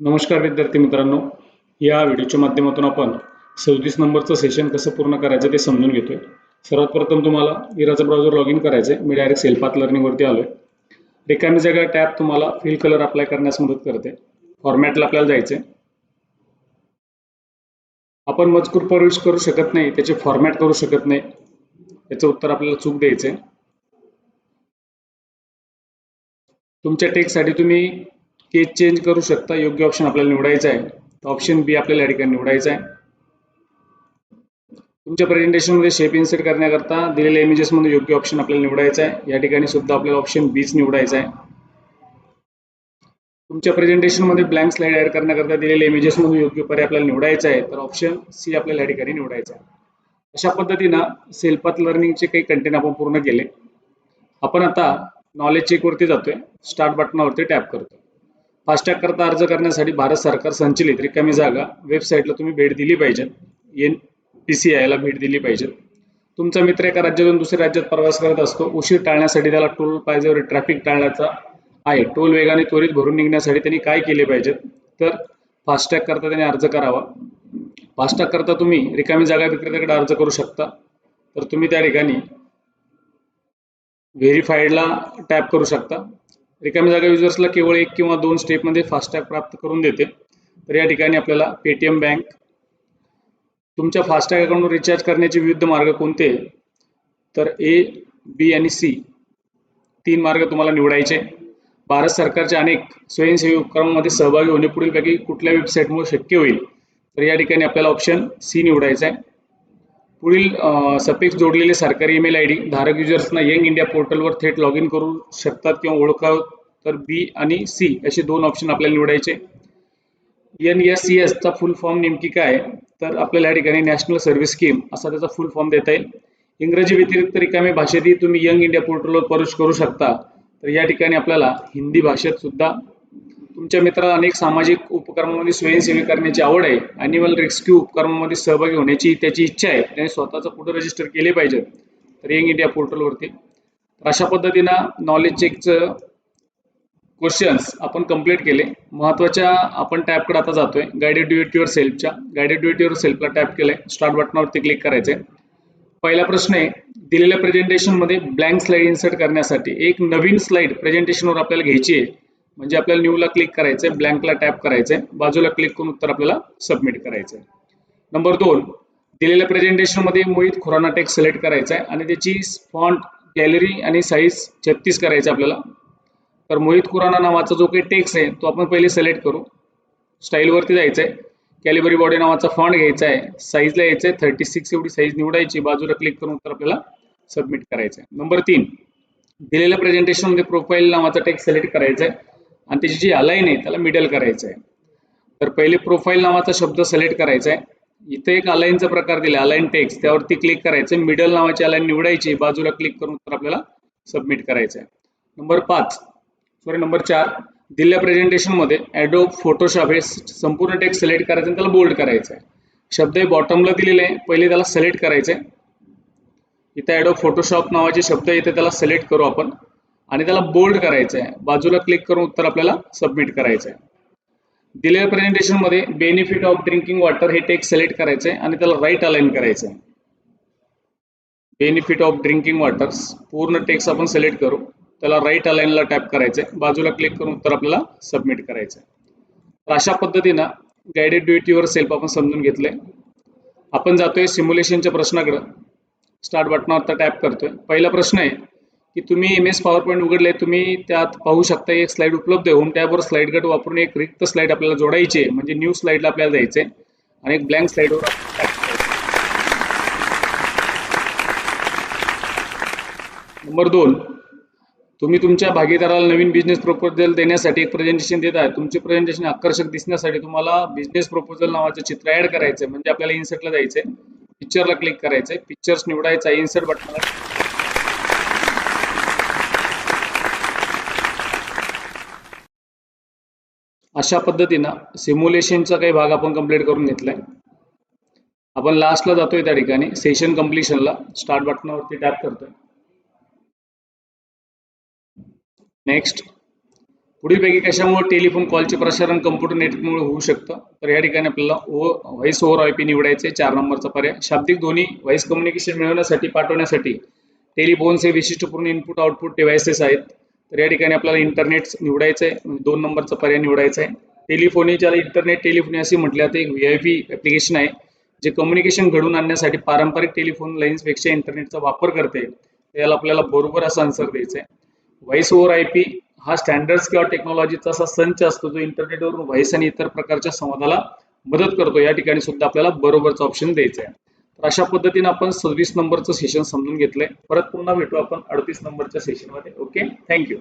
नमस्कार विद्यार्थी मित्रांनो. या व्हिडिओच्या माध्यमातून आपण सव्वीस नंबरचं सेशन कसं पूर्ण करायचं ते समजून घेतोय. सर्वात प्रथम तुम्हाला इराचा ब्राउझर लॉग इन करायचं आहे मी डायरेक्ट सेल्फात लर्निंगवरती आलोय. रिकामी जागा टॅब तुम्हाला फिल कलर अप्लाय करण्यास मदत करते. फॉर्मॅटला आपल्याला जायचंय. आपण मजकूर प्रवेश करू शकत नाही त्याचे फॉर्मॅट करू शकत नाही. याचं उत्तर आपल्याला चूक द्यायचंय. तुमच्या टेक्स्टसाठी तुम्ही केस चेंज करू शकता योग्य ऑप्शन आपल्याला निवडायचा आहे. ऑप्शन बी आपल्याला या ठिकाणी निवडायचा आहे. तुमच्या प्रेझेंटेशनमध्ये शेप इन्सर्ट करण्याकरता दिलेल्या इमेजेसमध्ये योग्य ऑप्शन आपल्याला निवडायचा आहे. या ठिकाणी सुद्धा आपल्याला ऑप्शन बीच निवडायचा आहे. तुमच्या प्रेझेंटेशनमध्ये ब्लँक स्लाइड ऍड करण्याकरता दिलेल्या इमेजेसमध्ये योग्य पर्याय आपल्याला निवडायचा आहे. तर ऑप्शन सी आपल्याला या ठिकाणी निवडायचा आहे. अशा पद्धतीनं सेल्फात लर्निंगचे काही कंटेंट आपण पूर्ण केले. आपण आता नॉलेज चेकवरती जातोय. स्टार्ट बटनावरती टॅप करतो फास्टॅग करता अर्ज करण्यासाठी भारत सरकार संचलित. रिकामी जागा. वेबसाईटला तुम्ही भेट दिली पाहिजे. एन पी सी आयला भेट दिली पाहिजे. तुमचा मित्र एका राज्यातून दुसऱ्या राज्यात प्रवास करत असतो. उशीर टाळण्यासाठी त्याला टोल पाहिजेवर ट्रॅफिक टाळण्याचा आहे. टोल वेगाने त्वरित भरून निघण्यासाठी त्यांनी काय केले पाहिजेत तर फास्टॅग करता त्याने अर्ज करावा. फास्टॅग करता तुम्ही रिकामी जागा विक्रेत्याकडे अर्ज करू शकता. तर तुम्ही त्या ठिकाणी व्हेरीफाईडला टॅप करू शकता. रिकामी जागा युजर्सला केवळ एक किंवा दोन स्टेपमध्ये फास्टॅग प्राप्त करून देते. तर या ठिकाणी आपल्याला पेटीएम बँक तुमच्या फास्टॅग अकाउंटवर रिचार्ज करण्याचे विविध मार्ग कोणते? तर ए बी आणि सी तीन मार्ग तुम्हाला निवडायचे. भारत सरकारच्या अनेक स्वयंसेवी उपक्रमांमध्ये सहभागी होणे पुढीलपैकी कुठल्या वेबसाईटमुळे शक्य होईल? तर या ठिकाणी आपल्याला ऑप्शन सी निवडायचा आहे. पुढील सफिक्स जोडलेले सरकारी ईमेल आय डी धारक युजर्सना यंग इंडिया पोर्टलवर थेट लॉग इन करू शकतात किंवा ओळखाव तर बी आणि सी असे दोन ऑप्शन आपल्याला निवडायचे. एन एस सी एसचा फुल फॉर्म नेमकी काय? तर आपल्याला या ठिकाणी नॅशनल सर्व्हिस स्कीम असा त्याचा फुल फॉर्म देता येईल. इंग्रजी व्यतिरिक्त रिकामी भाषेतही तुम्ही यंग इंडिया पोर्टलवर प्रवेश करू शकता. तर या ठिकाणी आपल्याला हिंदी भाषेत सुद्धा तुमच्या मित्राला अनेक सामाजिक उपक्रमांमध्ये स्वयंसेवी करण्याची आवड आहे. अॅनिमल रेस्क्यू उपक्रमामध्ये सहभागी होण्याची त्याची इच्छा आहे. त्याने स्वतःचं कुठं रजिस्टर केले पाहिजे. तर यंग इंडिया पोर्टलवरती तर अशा पद्धतीनं नॉलेज चेकचं क्वेश्चन्स आपण कंप्लीट केले. महत्त्वाच्या आपण टॅपकडे आता जातोय. गायडेड ड्युएट युअर सेल्फच्या गायडेड ड्युएट युअर सेल्फला टॅप केलंय. स्टार्ट बटनावरती क्लिक करायचंय. पहिला प्रश्न आहे. दिलेल्या प्रेझेंटेशनमध्ये ब्लँक स्लाइड इन्सर्ट करण्यासाठी एक नवीन स्लाईड प्रेझेंटेशनवर आपल्याला घ्यायची आहे. म्हणजे आपल्याला न्यूला क्लिक करायचंय ब्लँकला टॅप करायचंय बाजूला क्लिक करून उत्तर आपल्याला सबमिट करायचंय. नंबर दोन दिलेल्या प्रेझेंटेशनमध्ये मोहित खुराना टेक्स्ट सिलेक्ट करायचा आहे आणि त्याची फॉन्ट गॅलरी आणि साईज छत्तीस करायचं आपल्याला. तर मोहित खुराना नावाचा जो काही टेक्स्ट आहे तो आपण पहिले सिलेक्ट करू. स्टाईलवरती जायचं आहे कॅलिबरी बॉडी नावाचा फॉन्ट घ्यायचा आहे साईजला यायचं आहे थर्टी सिक्स एवढी साईज निवडायची. बाजूला क्लिक करून उत्तर आपल्याला सबमिट करायचं आहे नंबर तीन दिलेल्या प्रेझेंटेशनमध्ये प्रोफाईल नावाचा टेक्स्ट सिलेक्ट करायचा आहे आणि त्याची जी अलाईन आहे त्याला मिडल करायचं आहे तर पहिले प्रोफाईल नावाचा शब्द सिलेक्ट करायचा आहे इथे एक अलाईनचा प्रकार दिला अलाईन टेक्स्ट त्यावरती क्लिक करायचं मिडल नावाची अलाईन निवडायची बाजूला क्लिक करून तर आपल्याला सबमिट करायचं आहे नंबर पाच. सॉरी नंबर चार. दिलेल्या प्रेझेंटेशनमध्ये ॲडो फोटोशॉप हे संपूर्ण टेक्स्ट सिलेक्ट करायचं आणि त्याला बोल्ड करायचं आहे शब्द हे बॉटमला दिलेले आहे. पहिले त्याला सिलेक्ट करायचं आहे इथे ॲडो फोटोशॉप नावाचे शब्द इथे त्याला सिलेक्ट करू आपण. आणि त्याला बोल्ड करायचं आहे बाजूला क्लिक करून उत्तर आपल्याला सबमिट करायचं आहे दिलेल्या प्रेझेंटेशनमध्ये बेनिफिट ऑफ ड्रिंकिंग वॉटर हे टेक्स सिलेक्ट करायचं आहे आणि त्याला राईट अलाईन करायचं आहे बेनिफिट ऑफ ड्रिंकिंग वॉटर्स पूर्ण टेक्स आपण सिलेक्ट करू. त्याला राईट अलाईनला टॅप करायचं आहे बाजूला क्लिक करून उत्तर आपल्याला सबमिट करायचं आहे तर अशा पद्धतीनं guided do it yourself आपण समजून घेतले आपण जातोय सिम्युलेशनच्या प्रश्नाकडं. स्टार्ट बटनावर टॅप करतोय. पहिला प्रश्न आहे की तुम्ही एम एस पॉवर पॉईंट उघडले तुम्ही त्यात पाहू शकता एक स्लाइड उपलब्ध आहे. होम टॅबवर स्लाइड गट वापरून एक रिक्त स्लाइड आपल्याला जोडायची आहे. म्हणजे न्यू स्लाइडला आपल्याला जायचंय आणि एक ब्लँक स्लाइडवर नंबर दोन तुम्ही तुमच्या भागीदाराला नवीन बिझनेस प्रपोजल देण्यासाठी एक प्रेझेंटेशन देत आहे. तुमचे प्रेझेंटेशन आकर्षक दिसण्यासाठी तुम्हाला बिझनेस प्रपोजल नावाचं चित्र ऍड करायचंय. म्हणजे आपल्याला इन्सर्टला जायचंय पिक्चरला क्लिक करायचंय. पिक्चर्स निवडायचा इन्सर्ट बटनाला अशा पद्धतीनं सिम्युलेशनचा काही भाग आपण कंप्लीट करून घेतलाय. आपण लास्टला जातोय त्या ठिकाणी. सेशन कम्प्लिशनला स्टार्ट बटनावरती टॅप करतोय. नेक्स्ट पुढीलपैकी कशामुळे टेलिफोन कॉलचे प्रसारण कम्प्युटर नेटमुळे होऊ शकतं? तर या ठिकाणी आपल्याला O voice over I P निवडायचे चार नंबरचा पर्याय. शाब्दिक ध्वनी व्हॉइस कम्युनिकेशन मिळवण्यासाठी पाठवण्यासाठी टेलिफोन्स हे विशिष्टपूर्ण इनपुट आउटपुट डिव्हाइसेस आहेत. तर या ठिकाणी आपल्याला इंटरनेट निवडायचं आहे म्हणजे दोन नंबरचा पर्याय निवडायचा आहे टेलिफोनी ज्याला इंटरनेट टेलिफोनी असे म्हटलं जाते एक व्ही आय पी ॲप्लिकेशन आहे जे कम्युनिकेशन घडवून आणण्यासाठी पारंपरिक टेलिफोन लाईन्सपेक्षा इंटरनेटचा वापर करते. त्याला आपल्याला बरोबर असा आन्सर द्यायचा आहे व्हॉइस ओव्हर आय पी हा स्टँडर्ड्स किंवा टेक्नॉलॉजीचा असा संच असतो जो इंटरनेटवरून व्हॉइस आणि इतर प्रकारच्या संवादाला मदत करतो. या ठिकाणी सुद्धा आपल्याला बरोबरचा ऑप्शन द्यायचा आहे तर अशा पद्धतीने आपण सव्वीस नंबरचं सेशन समजून घेतलंय. परत पुन्हा भेटू आपण अडतीस नंबरच्या सेशनमध्ये ओके थँक्यू